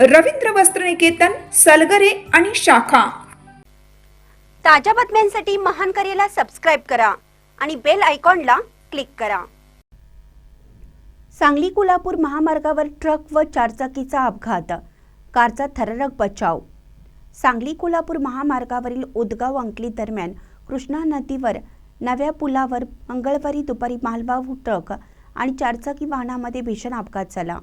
रवींद्र वस्त्रनिकेतन सलगरे आणि शाखा. ताज्या बातम्यांसाठी महान करेला सबस्क्राईब करा आणि बेल आयकॉनला क्लिक करा. सांगली कोल्हापूर महामार्गावर ट्रक व चारचाकीचा अपघात. कारचा थरारक बचाव. सांगली कोल्हापूर महामार्गावरील उदगाव अंकली दरम्यान कृष्णा नदीवर नव्या पुलावर मंगळवारी दुपारी मालवाहू ट्रक आणि चारचाकी वाहनामध्ये भीषण अपघात झाला.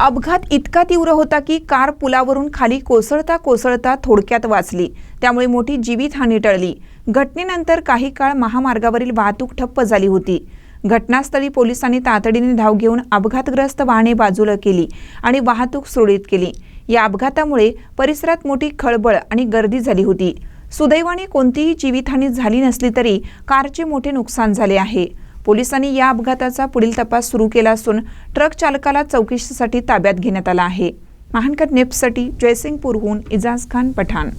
अपघात इतका तीव्र होता की कार पुलावरून खाली कोसळता कोसळता थोडक्यात वाचली. त्यामुळे मोठी जीवितहानी टळली. घटनेनंतर काही काळ महामार्गावरील वाहतूक ठप्प झाली होती. घटनास्थळी पोलिसांनी तातडीने धाव घेऊन अपघातग्रस्त वाहने बाजूला केली आणि वाहतूक सुरळीत केली. या अपघातामुळे परिसरात मोठी खळबळ आणि गर्दी झाली होती. सुदैवाने कोणतीही जीवितहानी झाली नसली तरी कारचे मोठे नुकसान झाले आहे. पोलिसांनी या अपघाताचा पुढील तपास सुरू केला असून ट्रक चालकाला चौकशीसाठी ताब्यात घेण्यात आला आहे. महानकर नेपसाठी जयसिंगपूरहून इजाज खान पठाण.